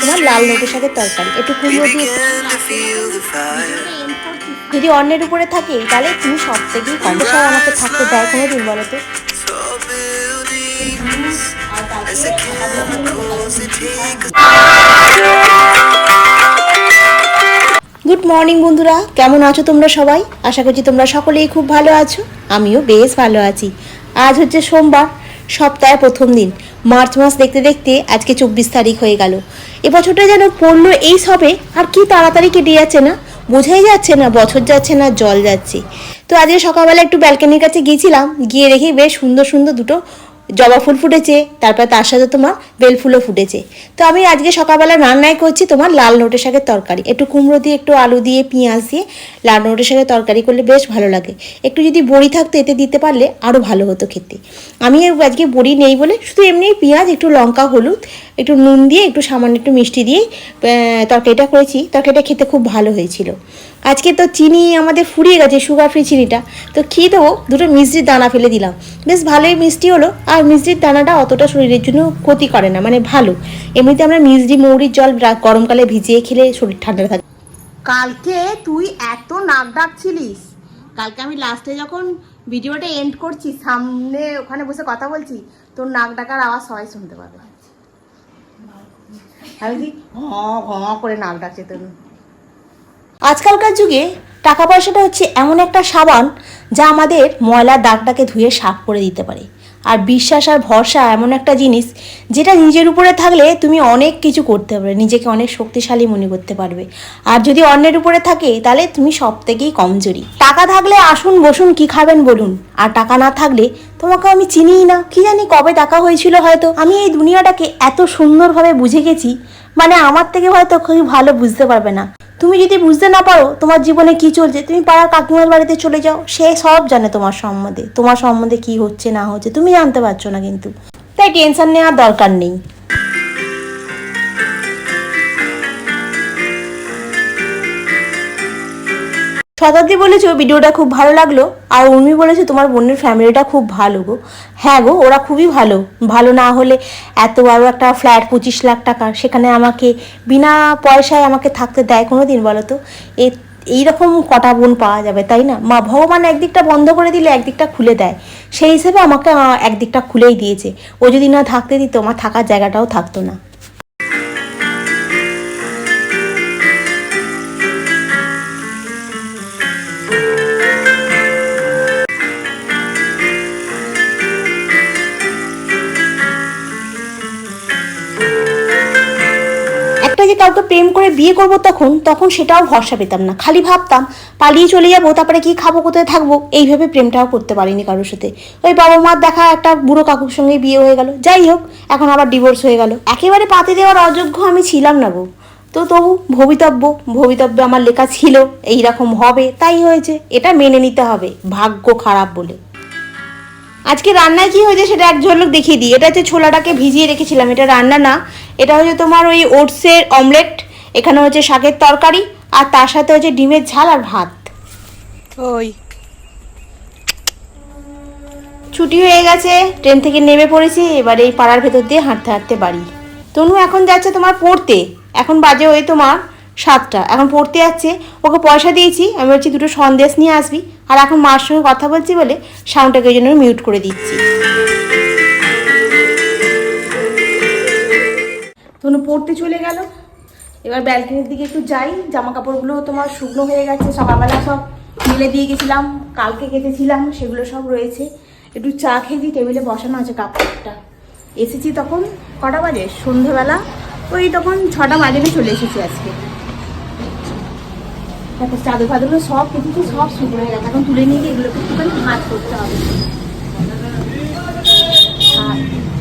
তোমার লাল নোটের সাথে তরকারি একটু কুমড়ো দিয়ে. যদি অন্যের উপরে থাকে তাহলে তুমি সব থেকেই কম। আমাকে থাকতে দেয় কোনো দিন বলো তো. গুড মর্নিং বন্ধুরা। কেমন আছো তোমরা সবাই? আশা করছি তোমরা সকলেই খুব ভালো আছো। আমিও বেশ ভালো আছি। আজ হচ্ছে সোমবার। সপ্তাহের প্রথম দিন। মার্চ মাস দেখতে দেখতে আজকে চব্বিশ তারিখ হয়ে গেল। এবছরটা যেন পড়ল এই সবে, আর কি তাড়াতাড়ি কেটে যাচ্ছে না? বোঝাই যাচ্ছে না, বছর যাচ্ছে না, জল যাচ্ছে। তো আজকে সকালবেলা একটু ব্যালকানির কাছে গিয়েছিলাম, গিয়ে দেখি বেশ সুন্দর সুন্দর দুটো জবা ফুল ফুটেছে, তারপর তার সাথে তোমার বেলফুলও ফুটেছে। তো আমি আজকে সকালবেলা রান্নাই করছি তোমার লাল নোটের শাকের তরকারি। একটু কুমড়ো দিয়ে, একটু আলু দিয়ে, পেঁয়াজ দিয়ে লাল নোটের শাকের তরকারি করলে বেশ ভালো লাগে। একটু যদি বড়ি থাকতো, এতে দিতে পারলে আরও ভালো হতো খেতে। আমি আজকে বড়ি নেই বলে শুধু এমনি পেঁয়াজ, একটু লঙ্কা, হলুদ একটু নুন দিয়ে, একটু সামান্য একটু মিষ্টি দিয়ে তরকারিটা করেছি। তরকারিটা খেতে খুব ভালো হয়েছিল। আজকে তো চিনি আমাদের ফুরিয়ে গেছে সুগার ফ্রি চিনিটা। তো খেয়ে দেবো দুটো মিষ্টির দানা ফেলে দিলাম। বেশ ভালোই মিষ্টি হলো। আর মিষ্টির দানাটা অতটা শরীরের জন্য ক্ষতি করে না মানে ভালো। এমনিতে আমরা মিষ্টি, মৌরির জল গরমকালে ভিজিয়ে খেলে শরীর ঠান্ডা থাকে। কালকে তুই এত নাক ডাকছিলিস। কালকে আমি লাস্টে যখন ভিডিওটা এন্ড করছি, সামনে ওখানে বসে কথা বলছি, তোর নাক ডাকার আওয়াজ সবাই শুনতে পাবে। আমি করে নাক ডাকছে আজকালকার যুগে টাকা পয়সাটা হচ্ছে এমন একটা সাবান যা আমাদের ময়লার দাগটাকে ধুয়ে সাফ করে দিতে পারে। আর বিশ্বাস আর ভরসা এমন একটা জিনিস যেটা নিজের উপরে থাকলে তুমি অনেক কিছু করতে পারবে, নিজেকে অনেক শক্তিশালী মনে করতে পারবে। আর যদি অন্যের উপরে থাকে, তাহলে তুমি সব থেকেই কমজোরি। টাকা থাকলে আসুন, বসুন, কি খাবেন বলুন। আর টাকা না থাকলে তোমাকে আমি চিনিই না। কি জানি কবে টাকা হয়েছিল হয়তো। আমি এই দুনিয়াটাকে এত সুন্দরভাবে বুঝে গেছি মানে আমার থেকে হয়তো খুবই ভালো বুঝতে পারবে না। তুমি যদি বুঝতে না পারো তোমার জীবনে কি চলছে, তুমি পাড়ার কাকিমার বাড়িতে চলে যাও, সে সব জানে তোমার সম্বন্ধে তোমার সম্বন্ধে কি হচ্ছে না হচ্ছে, তুমি জানতে পারছ না কিন্তু। তাই টেনশন নেওয়ার দরকার নেই। শতাব্দী বলেছ ভিডিওটা খুব ভালো লাগল, আর উর্মি বলেছে তোমার বোনের ফ্যামিলিটা খুব ভালো গো। হ্যাঁ গো, ওরা খুবই ভালো। ভালো না হলে এত বড় একটা ফ্ল্যাট পঁচিশ লাখ টাকার সেখানে আমাকে বিনা পয়সায় আমাকে থাকতে দেয় কোনো দিন বলো তো? এ, এইরকম কটা বোন পাওয়া যাবে, তাই না? মা ভগবান একদিকটা বন্ধ করে দিলে একদিকটা খুলে দেয়। সেই হিসেবে আমাকে একদিকটা খুলেই দিয়েছে। ও যদি না থাকতে দিত, আমার থাকার জায়গাটাও থাকতো না। যে কাউকে প্রেম করে বিয়ে করব তখন তখন সেটাও ভরসা পেতাম না। খালি ভাবতাম, পালিয়ে চলে যাব, তারপরে কি খাব, কোথায় থাকব, এইভাবে প্রেমটাও করতে পারিনি কারোর সাথে। ওই বাবা মার দেখা একটা বুড়ো কাকুর সঙ্গে বিয়ে হয়ে গেল। যাই হোক, এখন আবার ডিভোর্স হয়ে গেল। একেবারে পাতে দেওয়ার অযোগ্য আমি ছিলাম না গো। তো তবু ভবিতব্য ভবিতব্য আমার লেখা ছিল এই রকম হবে, তাই হয়েছে, এটা মেনে নিতে হবে, ভাগ্য খারাপ বলে। আজকে রান্নায় কি হয়েছে সেটা এক ঝলক দেখিয়ে দিই। এটা হচ্ছে ছোলাটাকে ভিজিয়ে রেখেছিলাম। এটা রান্না না এটা হচ্ছে তোমার ওই ওটসের অমলেট এখানে হচ্ছে শাকের তরকারি আর তার সাথে হচ্ছে ডিমের ঝাল আর ভাত। ওই। ছুটি হয়ে গেছে ট্রেন থেকে নেমে পড়েছি এবার এই পাড়ার ভেতর দিয়ে হাঁটতে হাঁটতে বাড়ি। তনু এখন যাচ্ছে তোমার পড়তে এখন বাজে ওই তোমার সাতটা এখন পড়তে যাচ্ছে ওকে পয়সা দিয়েছি আমি বলছি দুটো সন্দেশ নিয়ে আসবি আর এখন মার সঙ্গে কথা বলছি বলে সাউন্ডটাকে ওই জন্য মিউট করে দিচ্ছি। তনু পড়তে চলে গেল। এবার ব্যালকনির দিকে একটু যাই। জামা কাপড়গুলো তোমার শুকনো হয়ে গেছে সকালবেলা সব মেলে দিয়ে গেছিলাম, কালকে কেটেছিলাম, সেগুলো সব রয়েছে। একটু চা খেয়েছি টেবিলে বসানো আছে কাপড়টা। এসেছি তখন কটা বাজে? সন্ধ্যেবেলা ওই তখন ছটা বাজে চলে এসেছি আজকে। দেখো, চাদর ফাদরগুলো সব কেটেছি, সব শুকনো হয়ে গেছে। এখন তুলে নিয়ে গিয়ে এগুলোকে একটুখানি ভাত করতে হবে।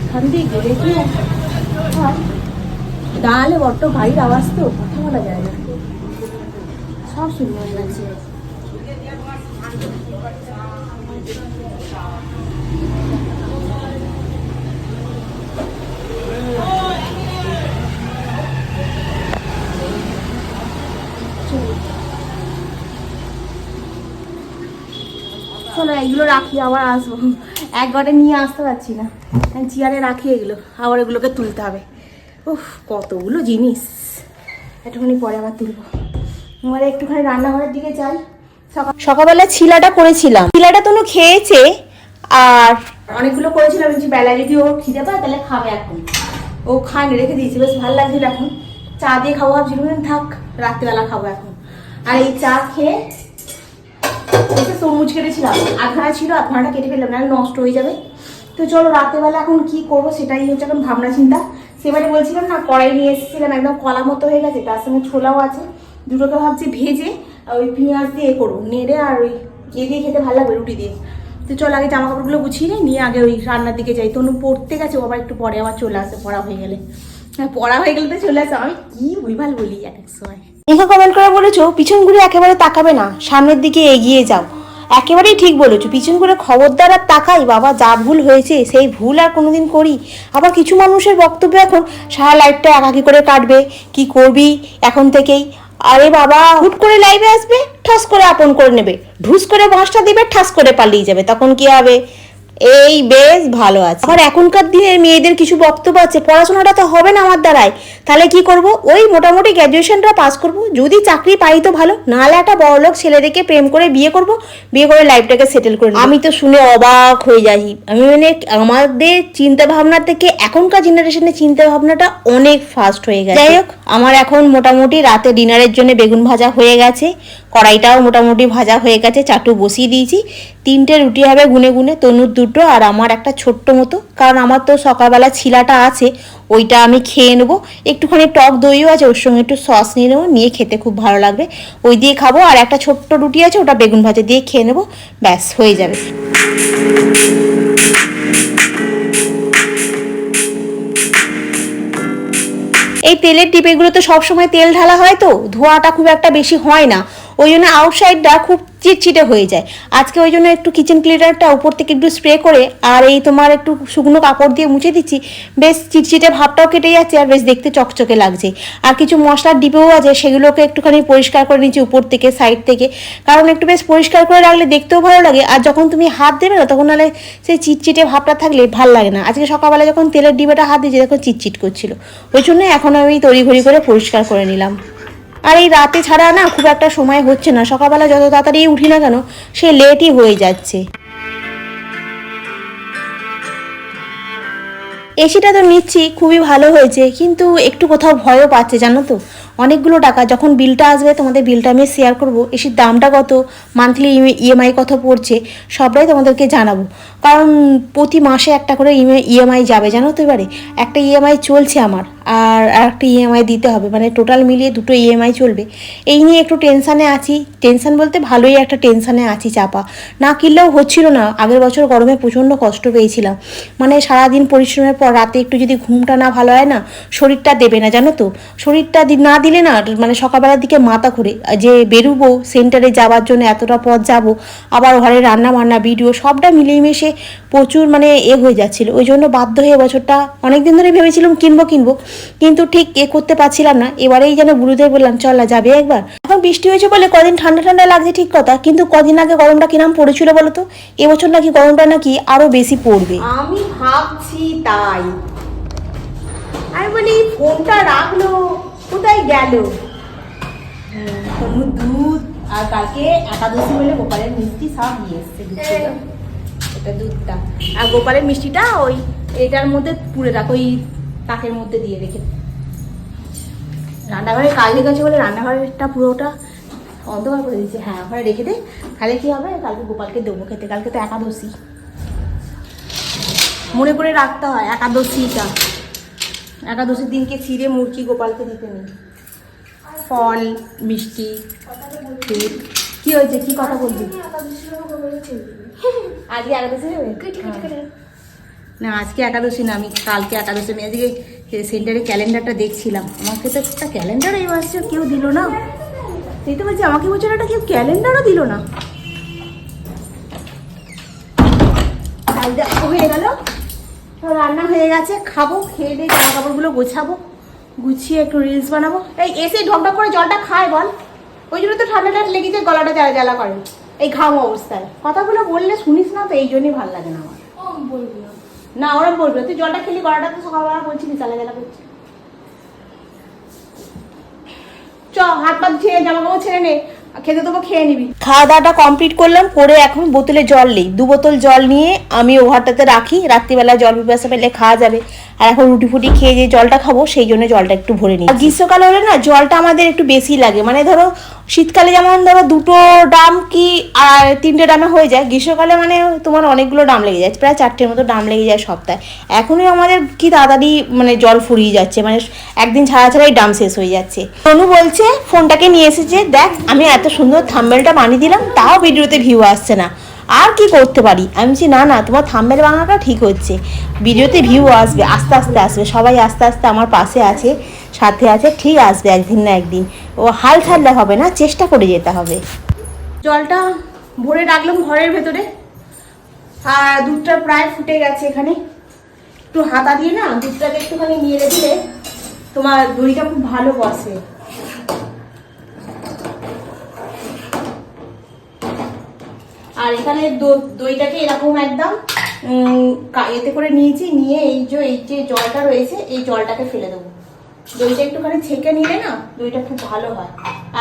এখান দিয়ে গেলে কি হয় দাঁড়ালে বড্ড গাড়ির আওয়াজ তো, কথা বলা যায় না। সব শুকনো হয়ে গেছে চলো এইগুলো রাখি, আবার আসব। এক ঘরে নিয়ে আসতে পারছি না। চেয়ারে রাখি এগুলো, আবার এগুলোকে তুলতে হবে। উফ কতগুলো জিনিস। একটুখানি পরে আবার তুলবো। এবার একটুখানি রান্নাঘরের দিকে যাই। সকাল সকালবেলা ছিলাটা করেছিলাম। ছিলাটা তনু খেয়েছে আর অনেকগুলো করেছিলাম যে বেলা যদি ও খিদে পায় তাহলে খাবে এখন। ও খায়নি রেখে দিয়েছি। বেশ ভালো লাগছিল এখন। চা দিয়ে খাব ভাবছিল বললাম, থাক রাত্রিবেলা খাব এখন। আর এই চা খেয়ে তো তরমুজ কেটেছিলাম। আধখানা ছিল আধখানাটা কেটে ফেললাম না নষ্ট হয়ে যাবে। তো চলো রাতেরবেলা এখন কি করব সেটাই হচ্ছে এখন ভাবনা চিন্তা সেবারে বলছিলাম না, কড়াই নিয়ে এসেছিলাম, একদম কলা মতো হয়ে গেছে, তার সঙ্গে ছোলাও আছে। দুটোকে ভাবছি ভেজে ওই পেঁয়াজ দিয়ে এ করব, নেড়ে আর ওই ইয়ে দিয়ে খেতে ভালো লাগবে, রুটি দিয়ে। তো চল, আগে জামা কাপড়গুলো গুছিয়ে নিই, নিয়ে আগে ওই রান্নার দিকে যাই। তনু পড়তে গেছে আবার একটু পরে আবার চলে আসে, পড়া হয়ে গেলে। হ্যাঁ পড়া হয়ে গেলে তো চলে আসে, আমি কি ভুলভাল বলি এক সময়। এখানে কমেন্ট করে বলেছ, পিছন ঘুরে একেবারে তাকাবে না, সামনের দিকে এগিয়ে যাও। একেবারেই ঠিক বলেছ। পিছন করে খবরদার আর তাকাই, বাবা, যা ভুল হয়েছে, সেই ভুল আর কোনোদিন করি। আবার কিছু মানুষের বক্তব্য এখন সারা লাইফটা একাকি করে কাটবে। কি করবি এখন থেকেই? আরে বাবা, হুট করে লাইভে আসবে, ঠাস করে আপন করে নেবে। ঢুস করে বাঁশটা দেবে, ঠাস করে পালিয়ে যাবে। তখন কি হবে? এই বেশ ভালো আছে। আবার এখনকার দিনের মেয়েদের কিছু বক্তব্য আছে পড়াশোনাটা তো হবে না আমার দ্বারাই। তাহলে কি করব? ওই মোটামুটি গ্র্যাজুয়েশনটা পাস করব। যদি চাকরি পাই তো ভালো নাহলে একটা বড়লোক ছেলে দেখে প্রেম করে বিয়ে করব বিয়ে করে লাইফটাকে সেটেল করে আমি তো শুনে অবাক হয়ে যাই। আমি মানে আমাদের চিন্তা ভাবনা থেকে এখনকার জেনারেশনের চিন্তা ভাবনাটা অনেক ফাস্ট হয়ে গেছে। যাই হোক আমার এখন মোটামুটি রাতে ডিনারের জন্য বেগুন ভাজা হয়ে গেছে। কড়াইটাও মোটামুটি ভাজা হয়ে গেছে, চাটু বসিয়ে দিয়েছি। তিনটে রুটি হবে গুনে গুনে, তনুর দুটো আর আমার একটা ছোট্ট মতো। কারণ আমার তো সকালবেলা ছিলাটা আছে, ওইটা আমি খেয়ে নেব। একটুখানি টক দইও আছে, ওর সঙ্গে একটু সস নিয়ে নেব, নিয়ে খেতে খুব ভালো লাগবে। ওই দিয়ে খাব, আর একটা ছোট্ট রুটি আছে, ওটা বেগুন ভাজা দিয়ে খেয়ে নেব, ব্যাস, হয়ে যাবে। এই তেলের টিপেগুলো তো সবসময় তেল ঢালা হয় তো, ধোয়াটা খুব একটা বেশি হয় না। ওই জন্য আউটসাইডটা খুব চিটচিটে হয়ে যায়। আজকে ওই জন্য একটু কিচেন ক্লিনারটা উপর থেকে একটু স্প্রে করে আর এই তোমার একটু শুকনো কাপড় দিয়ে মুছে দিচ্ছি, বেশ চিটচিটে ভাবটাও কেটে যাচ্ছে আর বেশ দেখতে চকচকে লাগছে। আর কিছু মশলার ডিপেও আছে, সেগুলোকে একটুখানি পরিষ্কার করে নিচ্ছি উপর থেকে সাইড থেকে। কারণ একটু বেশ পরিষ্কার করে রাখলে দেখতেও ভালো লাগে আর যখন তুমি হাত দেবে না, তখন নাহলে সেই চিটচিটে ভাবটা থাকলে ভালো লাগে না। আজকে সকালবেলা যখন তেলের ডিবেটা হাত দিয়েছি, তখন চিটচিট করছিল। ওই জন্য এখন আমি তড়িঘড়ি করে পরিষ্কার করে নিলাম। আর এই রাতে ছাড়া না খুব একটা সময় হচ্ছে না। সকালবেলা যত তাড়াতাড়ি উঠি না কেন, সে লেটই হয়ে যাচ্ছে। এসিটা তো নিচ্ছি, খুবই ভালো হয়েছে, কিন্তু একটু কোথাও ভয়ও পাচ্ছে, জানো তো? অনেকগুলো টাকা, যখন বিলটা আসবে, তোমাদের বিলটা আমি শেয়ার করব এসির দামটা কত মান্থলি ইএমআই কত পড়ছে, সবটাই তোমাদেরকে জানাব। কারণ প্রতি মাসে একটা করে ইএমআই যাবে, জানো তো এবারে? একটা ইএমআই চলছে আমার। আর একটা ইএমআই দিতে হবে। মানে টোটাল মিলিয়ে দুটো ইএমআই চলবে। এই নিয়ে একটু টেনশানে আছি। টেনশান বলতে ভালোই একটা টেনশানে আছি চাপা। না কিনলেও হচ্ছিল না। আগের বছর গরমে প্রচণ্ড কষ্ট পেয়েছিলাম। মানে সারাদিন পরিশ্রমের পর রাতে একটু যদি ঘুমটা না ভালো হয় না, শরীরটা দেবে না, জানো তো? শরীরটা না দিলে না মানে সকালবেলার দিকে মাথা ঘুরে। যে বেরুবো সেন্টারে যাওয়ার জন্য এতটা পথ যাব, আবার ঘরে রান্না বান্না ভিডিও সবটা মিলিয়ে মিশে প্রচুর মানে এ হয়ে যাচ্ছিল। ওই জন্য বাধ্য হয়ে বছরটা অনেক দিন ধরে ভেবেছিলাম কিনবো কিনবো। কিন্তু ঠিক এ করতে পারছিলাম না। এবারেই যেন গুরুদেব বললাম চল না যাবে একবার? এখন বৃষ্টি হয়েছে বলে কদিন ঠান্ডা ঠান্ডা লাগছে ঠিক কথা কিন্তু কদিন আগে গরমটা কিরাম পড়েছিল বলো তো? এবছর নাকি গরমটা নাকি আরও বেশি পড়বে। আমি ভাবছি তাই। আমি বলি ফোনটা রাখল কোথায় গেল? দুধ আর কালকে একাদশী বলে গোপালের মিষ্টি সব নিয়ে এসছে এটা দুধটা। আর গোপালের মিষ্টিটা ওই এটার মধ্যে পুড়ে রাখ ওই তাকের মধ্যে দিয়ে রেখে। রান্নাঘরে হয়ে গেছে বলে রান্নাঘরেরটা পুরোটা অন্ধকার করে দিয়েছে। হ্যাঁ ওখানে রেখে দে। তাহলে কী হবে? কালকে গোপালকে দেবো খেতে। কালকে তো একাদশী। মনে করে রাখতে হয় একাদশীটা। একাদশীর দিনকে ছিঁড়ে মুরগি গোপালকে দিতে নেই। ফল মিষ্টি কি হয়েছে? কি কথা বলবি? আজকে একাদশী হবে। না, আজকে একাদশী না, আমি কালকে একাদশী, আমি আজকে সেন্টারে ক্যালেন্ডারটা দেখছিলাম। আমাকে তো একটা ক্যালেন্ডার এই মাসে কেউ দিল না। সেই তো বলছি, আমাকে বলছে একটা কেউ ক্যালেন্ডারও দিল না। হয়ে গেল। রান্না হয়ে গেছে, খাব, খেয়ে দিয়ে জামা কাপড়গুলো গোছাবো, গুছিয়ে একটু রিলস বানাবো। এই এসে ঢকঢক করে জলটা খায় বল। ওই জন্য তো ঠান্ডাটা লেগেছে, গলাটা জ্বালা জ্বালা করে। এই ঘাম অবস্থায়। কথাগুলো বললে শুনিস না, তো এই জন্যই ভালো লাগে না আমার। বলবি। না, ওরা ওরম বলবে, তুই জলটা খেলি, গলাটা তো সকালবেলা বলছিলি চালা জ্বালা করছি। চ হাত পা ছেড়ে জামা কাপড় ছেড়ে নে খেতে তোকে খেয়ে নিবি। খাওয়া দাওয়াটা কমপ্লিট করলাম, করে এখন বোতলে জল নেই। দু বোতল জল নিয়ে আমি ওভারটাতে রাখি, রাত্রিবেলা জল পিপাসা পেলে খাওয়া যাবে। আর এখন রুটি ফুটি খেয়ে যে জলটা খাব, সেই জন্য জলটা একটু ভরে নিই গ্রীষ্মকালে হলে না, জলটা আমাদের একটু বেশি লাগে। মানে ধরো, শীতকালে যেমন ধরো দুটো ডাম কি আর তিনটে ডামে হয়ে যায়, গ্রীষ্মকালে মানে তোমার অনেকগুলো ডাম লেগে যায়, প্রায় চারটের মতো ডাম লেগে যায় সপ্তাহে। এখনই আমাদের কি তাড়াতাড়ি মানে জল ফুরিয়ে যাচ্ছে মানে একদিন ছাড়া ছাড়াই ডাম শেষ হয়ে যাচ্ছে। অনু বলছে, ফোনটাকে নিয়ে এসেছে, দেখ, আমি এত সুন্দর থাম্বেলটা বানিয়ে দিলাম, তাও ভিডিওতে ভিউ আসছে না। আর কি করতে পারি? আমি বলছি, না না, তোমার থাম্বেল বানানোটা ঠিক হচ্ছে। ভিডিওতে ভিউ আসবে, আস্তে আস্তে আসবে, সবাই আস্তে আস্তে আমার পাশে আছে, সাথে আছে, ঠিক আসবে একদিন না একদিন। ও হাল ছাড়লে হবে না, চেষ্টা করে যেতে হবে। জলটা ভরে রাখলাম ঘরের ভেতরে। আর দুধটা প্রায় ফুটে গেছে এখানে। একটু হাতা দিয়ে না, দুধটাকে একটুখানি নিয়ে দিলে তোমার দইটা খুব ভালো বসে। আর এখানে দইটাকে এরকম একদম এতে করে নিয়েছি, নিয়ে এই যে এই যে জলটা রয়েছে, এই জলটাকে ফেলে দেবো। দইটা একটুখানি ছেঁকে নিলে না, দইটা খুব ভালো হয়।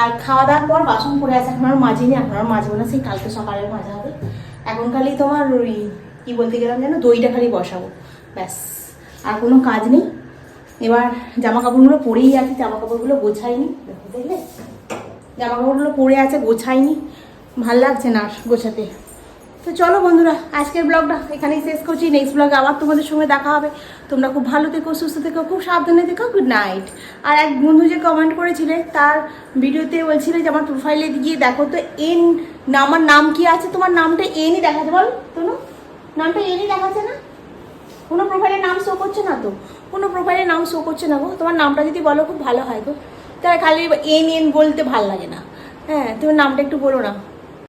আর খাওয়া দাওয়ার পর বাসন পড়ে আছে, এখন আর মাজিনি, এখন আর মাজবো না, সেই কালকে সকালে মাজা হবে। এখন খালি তোমার ওই, কি বলতে গেলাম যেন, দইটা খালি বসাবো, ব্যাস। আর কোনো কাজ নেই। এবার জামা কাপড়গুলো পরেই আছে জামা কাপড়গুলো গোছাইনি, দেখো দেখলে? জামা কাপড়গুলো পরে আছে, গোছাইনি। ভালো লাগছে না আর গোছাতে। তো চলো বন্ধুরা, আজকের ব্লগটা এখানেই শেষ করছি। নেক্সট ব্লগে আবার তোমাদের সঙ্গে দেখা হবে। তোমরা খুব ভালো থেকো, সুস্থ থেকো, খুব সাবধানে থেকো। গুড নাইট আর এক বন্ধু যে কমেন্ট করেছিলে, তার ভিডিওতে বলছিলে যে, আমার প্রোফাইলে গিয়ে দেখো তো এন আমার নাম কি আছে? তোমার নামটা এনই দেখাচ্ছে। বল, তোনো, নামটা এনই দেখাচ্ছে না? কোনো প্রোফাইলের নাম শো করছে না তো? কোনো প্রোফাইলের নাম শো করছে না গো? তোমার নামটা যদি বলো, খুব ভালো হয় গো। তাই খালি এন এন বলতে ভালো লাগে না। হ্যাঁ তুমি নামটা একটু বলো না।